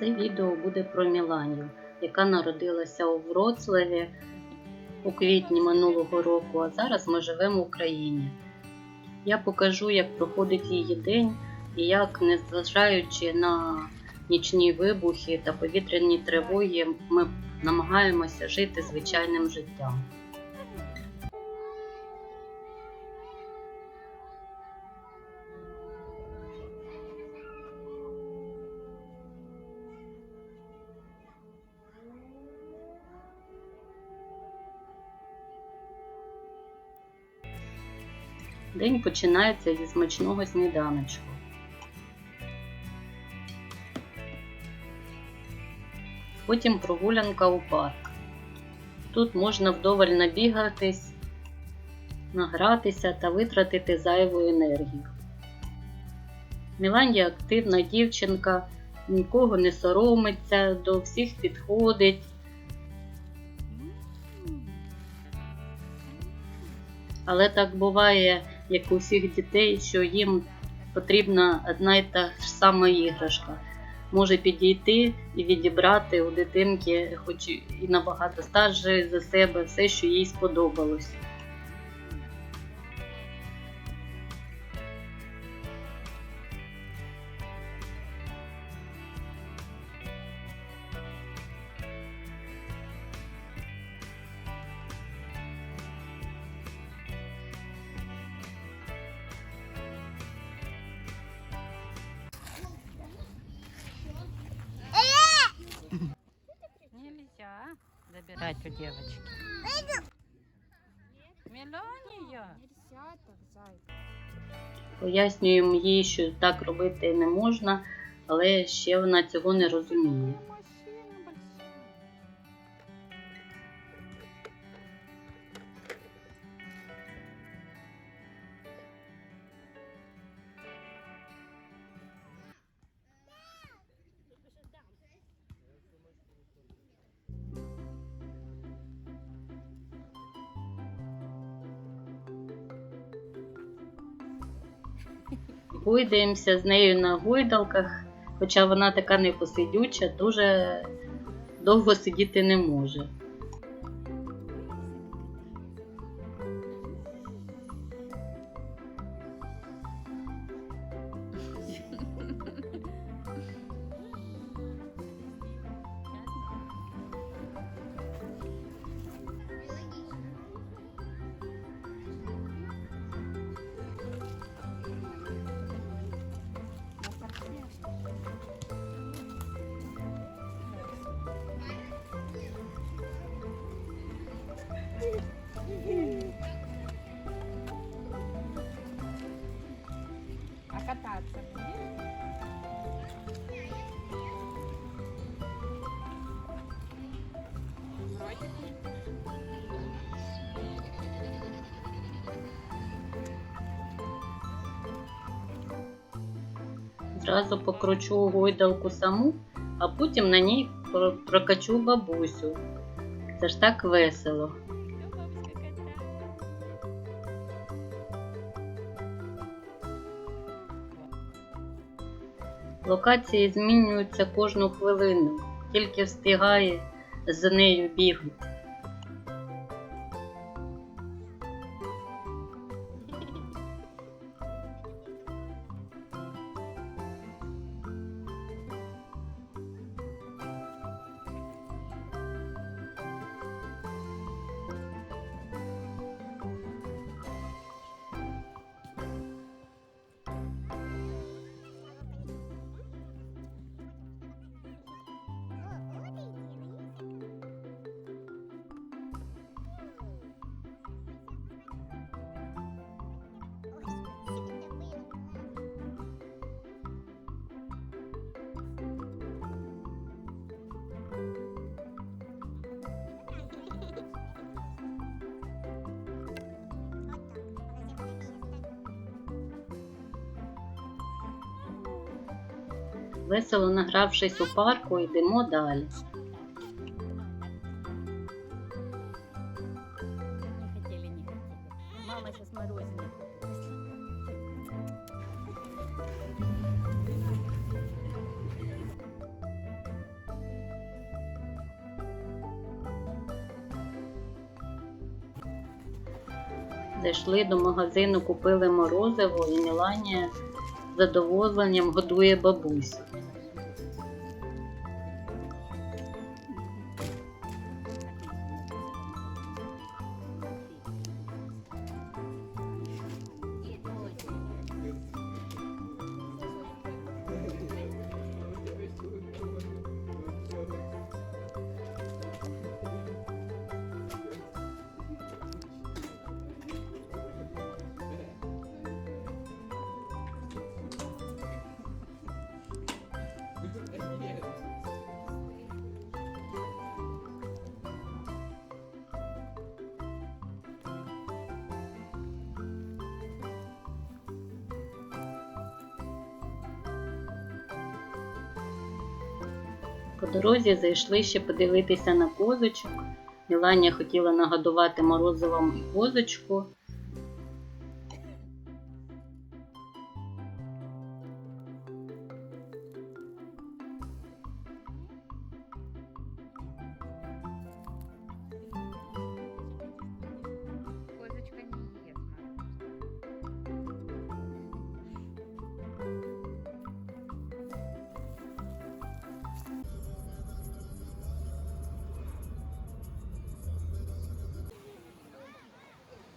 Це відео буде про Міланію, яка народилася у Вроцлаві у квітні минулого року, а зараз ми живемо в Україні. Я покажу, як проходить її день і як, незважаючи на нічні вибухи та повітряні тривоги, ми намагаємося жити звичайним життям. День починається зі смачного сніданочку. Потім прогулянка у парк. Тут можна вдоволь набігатись, награтися та витратити зайву енергію. Міланія активна дівчинка, нікого не соромиться, до всіх підходить. Але так буває, як у всіх дітей, що їм потрібна одна й та ж сама іграшка. Може підійти і відібрати у дитинки, хоч і набагато старше за себе, все, що їй сподобалось. Забирать у девочки. Пояснюємо їй, що так робити не можна, але ще вона цього не розуміє. Гойдаємося з нею на гойдалках, хоча вона така непосидюча, дуже довго сидіти не може. Зразу покручу гойдалку саму, а потім на ній прокачу бабусю. Це ж так весело. Локації змінюються кожну хвилину, тільки встигає за нею бігати. Весело награвшись у парку, йдемо далі. Зайшли до магазину, купили морозиво і Міланія задоволенням годує бабусю. По дорозі зайшли ще подивитися на козочок. Міланя хотіла нагодувати морозивом козочку.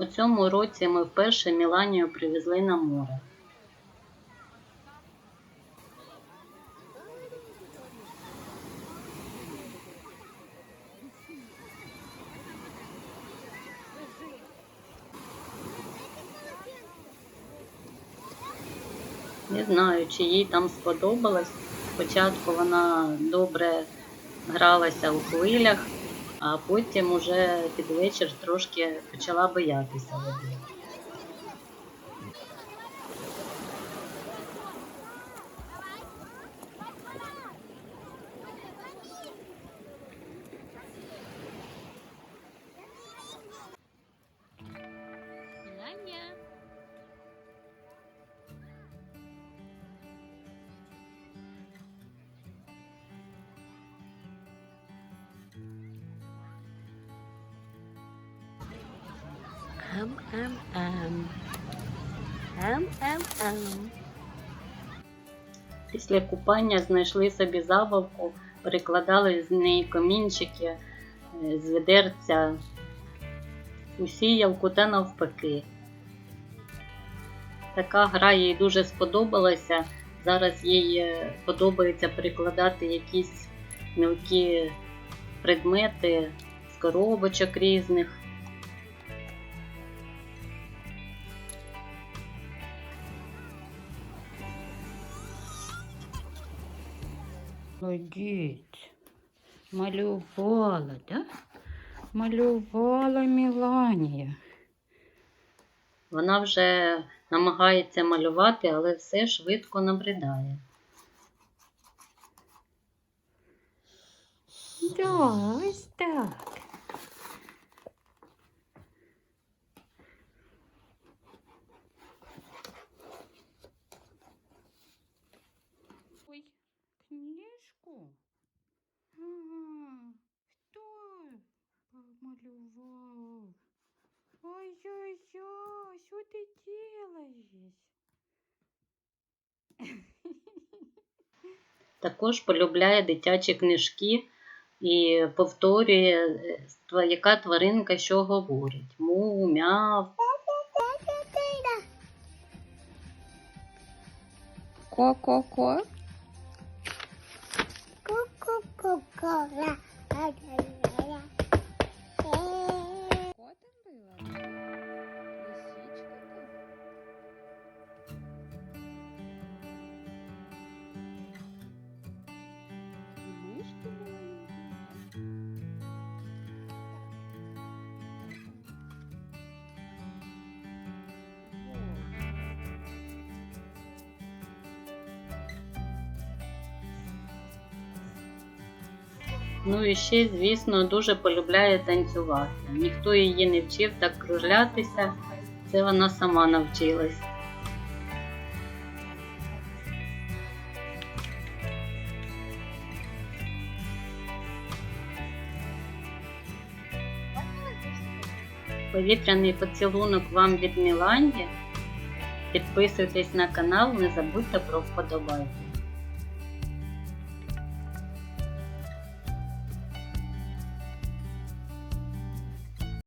У цьому році ми вперше Міланію привезли на море. Не знаю, чи їй там сподобалось. Спочатку вона добре гралася у хвилях, а потім уже під вечір трошки почала боятися. Ам, ам. Ам, ам, ам. Після купання знайшли собі забавку, перекладали з неї комінчики е, з ведерця у сіялку та навпаки. Така гра їй дуже сподобалася. Зараз їй е, подобається перекладати якісь мілкі предмети з коробочок різних. Молодець. Малювала, да? Малювала Міланія. Вона вже намагається малювати, але все швидко набридає. Да, ось так. Книжку? Ага, хто помалював? Ой-ой-ой, що ти делаєш? Також полюбляє дитячі книжки і повторює, е, яка тваринка що говорить. Му, мяв. Ко-ко-ко. cô cô là ở đây là Ну і ще, звісно, дуже полюбляє танцювати. Ніхто її не вчив так кружлятися, це вона сама навчилась. Повітряний поцілунок вам від Міланді. Підписуйтесь на канал, не забудьте про вподобайки.